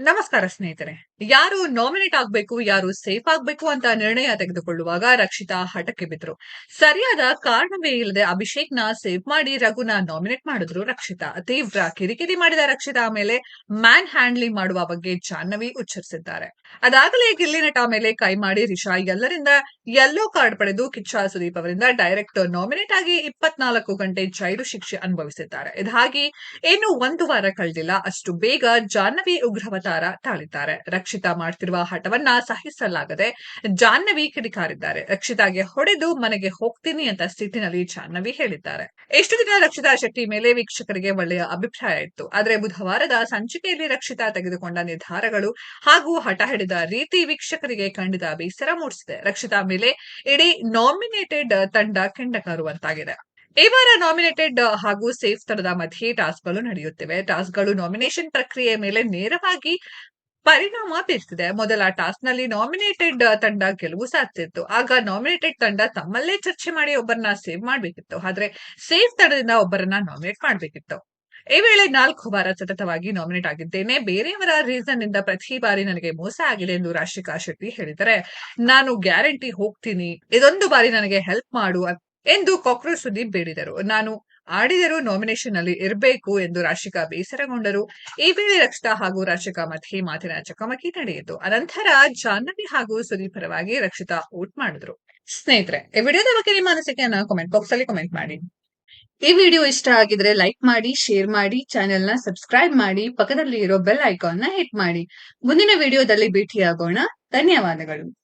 ನಮಸ್ಕಾರ ಸ್ನೇಹಿತರೆ. ಯಾರು ನಾಮಿನೇಟ್ ಆಗ್ಬೇಕು, ಯಾರು ಸೇಫ್ ಆಗ್ಬೇಕು ಅಂತ ನಿರ್ಣಯ ತೆಗೆದುಕೊಳ್ಳುವಾಗ ರಕ್ಷಿತಾ ಹಠಕ್ಕೆ ಬಿದ್ರು. ಸರಿಯಾದ ಕಾರಣವೇ ಇಲ್ಲದೆ ಅಭಿಷೇಕ್ನ ಸೇವ್ ಮಾಡಿ ರಘುನ ನಾಮಿನೇಟ್ ಮಾಡಿದ್ರು ರಕ್ಷಿತಾ. ತೀವ್ರ ಕಿರಿಕಿರಿ ಮಾಡಿದ ರಕ್ಷಿತಾ ಮೇಲೆ ಮ್ಯಾನ್ ಹ್ಯಾಂಡ್ಲಿಂಗ್ ಮಾಡುವ ಬಗ್ಗೆ ಜಾಹ್ನವಿ ಉಚ್ಚರಿಸಿದ್ದಾರೆ. ಅದಾಗಲೇ ಗಿಲ್ಲಿ ನಟ ಮೇಲೆ ಕೈ ಮಾಡಿ ರಿಷಾ ಎಲ್ಲರಿಂದ ಯೆಲ್ಲೋ ಕಾರ್ಡ್ ಪಡೆದು ಕಿಚ್ಚಾ ಸುದೀಪ್ ಅವರಿಂದ ಡೈರೆಕ್ಟ್ ನಾಮಿನೇಟ್ ಆಗಿ ಇಪ್ಪತ್ನಾಲ್ಕು ಗಂಟೆ ಜೈಲು ಶಿಕ್ಷೆ ಅನುಭವಿಸಿದ್ದಾರೆ. ಇದಾಗಿ ಇನ್ನು ಒಂದು ವಾರ ಕಳೆದಿಲ್ಲ. ಅಷ್ಟು ಬೇಗ ಜಾಹ್ನವಿ ಉಗ್ರವತಾರ ತಾಳಿದ್ದಾರೆ. ರಕ್ಷಿತಾ ಮಾಡ್ತಿರುವ ಹಠವನ್ನ ಸಹಿಸಲಾಗದೆ ಜಾಹ್ನವಿ ಕಿಡಿಕಾರಿದ್ದಾರೆ. ರಕ್ಷಿತಾಗೆ ಹೊಡೆದು ಮನೆಗೆ ಹೋಗ್ತೀನಿ ಅಂತ ಸ್ಥಿತಿನಲ್ಲಿ ಜಾಹ್ನವಿ ಹೇಳಿದ್ದಾರೆ. ಎಷ್ಟು ದಿನ ರಕ್ಷಿತಾ ಶೆಟ್ಟಿ ಮೇಲೆ ವೀಕ್ಷಕರಿಗೆ ಒಳ್ಳೆಯ ಅಭಿಪ್ರಾಯ ಇತ್ತು? ಆದ್ರೆ ಬುಧವಾರದ ಸಂಚಿಕೆಯಲ್ಲಿ ರಕ್ಷಿತಾ ತೆಗೆದುಕೊಂಡ ನಿರ್ಧಾರಗಳು ಹಾಗೂ ಹಠ ಹಿಡಿದ ರೀತಿ ವೀಕ್ಷಕರಿಗೆ ಖಂಡಿತ ಬೇಸರ ಮೂಡಿಸಿದೆ. ರಕ್ಷಿತಾ ಮೇಲೆ ಇಡೀ ನಾಮಿನೇಟೆಡ್ ತಂಡ ಕೆಂಡಕಾರುವಂತಾಗಿದೆ. ಈ ವಾರ ನಾಮಿನೇಟೆಡ್ ಹಾಗೂ ಸೇಫ್ ತರದ ಮಧ್ಯೆ ಟಾಸ್ಕ್ಗಳು ನಡೆಯುತ್ತಿವೆ. ಟಾಸ್ಕ್ಗಳು ನಾಮಿನೇಷನ್ ಪ್ರಕ್ರಿಯೆ ಮೇಲೆ ನೇರವಾಗಿ ಪರಿಣಾಮ ಬೀರ್ತಿದೆ. ಮೊದಲ ಟಾಸ್ಕ್ನಲ್ಲಿ ನಾಮಿನೇಟೆಡ್ ತಂಡ ಗೆಲುವು ಸಾಧಿಸಿತ್ತು ಆಗ ನಾಮಿನೇಟೆಡ್ ತಂಡ ತಮ್ಮಲ್ಲೇ ಚರ್ಚೆ ಮಾಡಿ ಒಬ್ಬರನ್ನ ಸೇವ್ ಮಾಡಬೇಕಿತ್ತು. ಆದ್ರೆ ಸೇಫ್ ತಂಡದಿಂದ ಒಬ್ಬರನ್ನ ನಾಮಿನೇಟ್ ಮಾಡಬೇಕಿತ್ತು. ಈ ವೇಳೆ ನಾಲ್ಕು ವಾರ ಸತತವಾಗಿ ನಾಮಿನೇಟ್ ಆಗಿದ್ದೇನೆ. ಬೇರೆಯವರ ರೀಸನ್ನಿಂದ ಪ್ರತಿ ಬಾರಿ ನನಗೆ ಮೋಸ ಆಗಿದೆ ಎಂದು ರಾಶಿಕಾ ಶೆಟ್ಟಿ ಹೇಳಿದರೆ ನಾನು ಗ್ಯಾರಂಟಿ ಹೋಗ್ತೀನಿ. ಇದೊಂದು ಬಾರಿ ನನಗೆ ಹೆಲ್ಪ್ ಮಾಡು ಎಂದು ಕಾಕ್ರೋಚ್ ಸುದೀಪ್ ಬೇಡಿದರು ನಾನು ಆಡಿದರೂ ನಾಮಿನೇಷನ್ ಅಲ್ಲಿ ಇರಬೇಕು ಎಂದು ರಾಶಿಕಾ ಬೇಸರಗೊಂಡರು. ಈ ವೇಳೆ ರಕ್ಷಿತಾ ಹಾಗೂ ರಾಶಿಕಾ ಮಧ್ಯೆ ಮಾತಿನ ಚಕಮಕಿ ನಡೆಯಿತು. ಅನಂತರ ಜಾಹ್ನವಿ ಹಾಗೂ ಸುದೀಪ್ ಪರವಾಗಿ ರಕ್ಷಿತಾ ವೋಟ್ ಮಾಡಿದ್ರು. ಸ್ನೇಹಿತರೆ, ಈ ವಿಡಿಯೋದ ಬಗ್ಗೆ ನಿಮ್ಮ ಅನಿಸಿಕೆಯನ್ನ ಕಾಮೆಂಟ್ ಬಾಕ್ಸ್ ಅಲ್ಲಿ ಕಮೆಂಟ್ ಮಾಡಿ. ಈ ವಿಡಿಯೋ ಇಷ್ಟ ಆಗಿದ್ರೆ ಲೈಕ್ ಮಾಡಿ ಶೇರ್ ಮಾಡಿ ಚಾನೆಲ್ನ ಸಬ್ಸ್ಕ್ರೈಬ್ ಮಾಡಿ ಪಕ್ಕದಲ್ಲಿ ಇರೋ ಬೆಲ್ ಐಕಾನ್ನ ಹಿಟ್ ಮಾಡಿ. ಮುಂದಿನ ವಿಡಿಯೋದಲ್ಲಿ ಭೇಟಿಯಾಗೋಣ. ಧನ್ಯವಾದಗಳು.